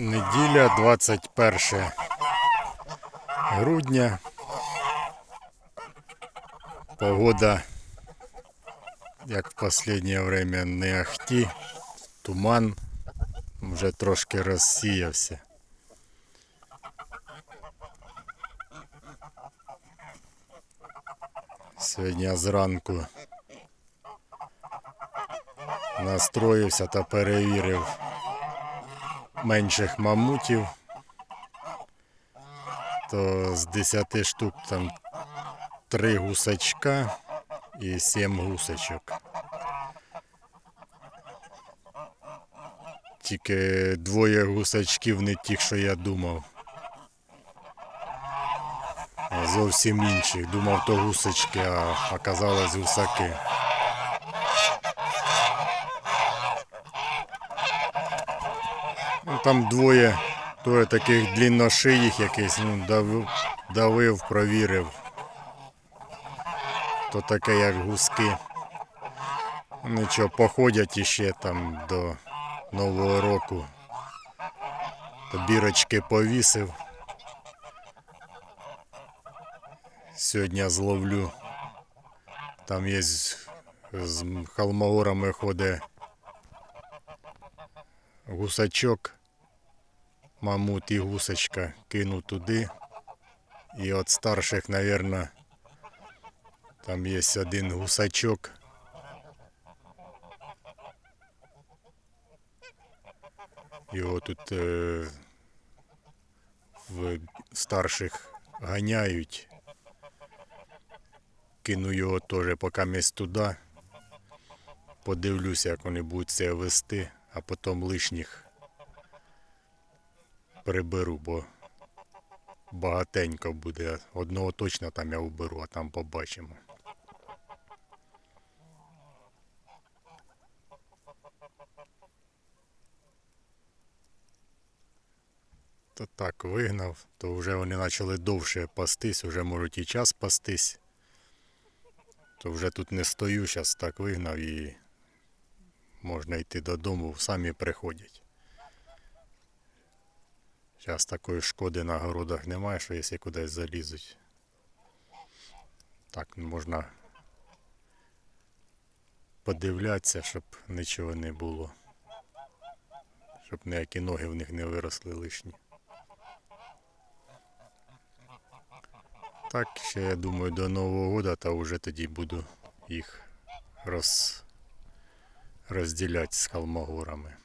Неділя 21 грудня. Погода, як в останнє время, не ахті. Туман вже трошки розсіявся. Сьогодні зранку настроївся та перевірив менших мамутів, то з 10 штук там 3 гусачка і 7 гусачок. Тільки двоє гусачків не ті, що я думав. Зовсім інших. Думав, то гусачки, а оказалось гусаки. Там двоє, двоє таких длинношиїх якийсь, ну, давив, давив, провірив. То таке як гуски. Нічого, походять іще там до Нового року. То бірочки повісив. Сьогодні зловлю. Там є з, холмогорами ходить гусачок, мамут і гусочка кину туди. І от старших, мабуть, там є один гусачок. Його тут е, в старших ганяють. Кину його теж поки місць туди. Подивлюся, як вони будуть це вести, а потім лишніх приберу, бо багатенько буде. Одного точно там я уберу, а там побачимо. То так вигнав, то вже вони почали довше пастись, вже можуть і час пастись. То вже тут не стою, зараз так вигнав і можна йти додому, самі приходять. Зараз такої шкоди на городах немає, що якщо кудись залізуть. Так можна подивлятися, щоб нічого не було. Щоб ніякі ноги в них не виросли лишні. Так, ще я думаю до Нового года, та вже тоді буду їх роз... розділяти з холмогорами.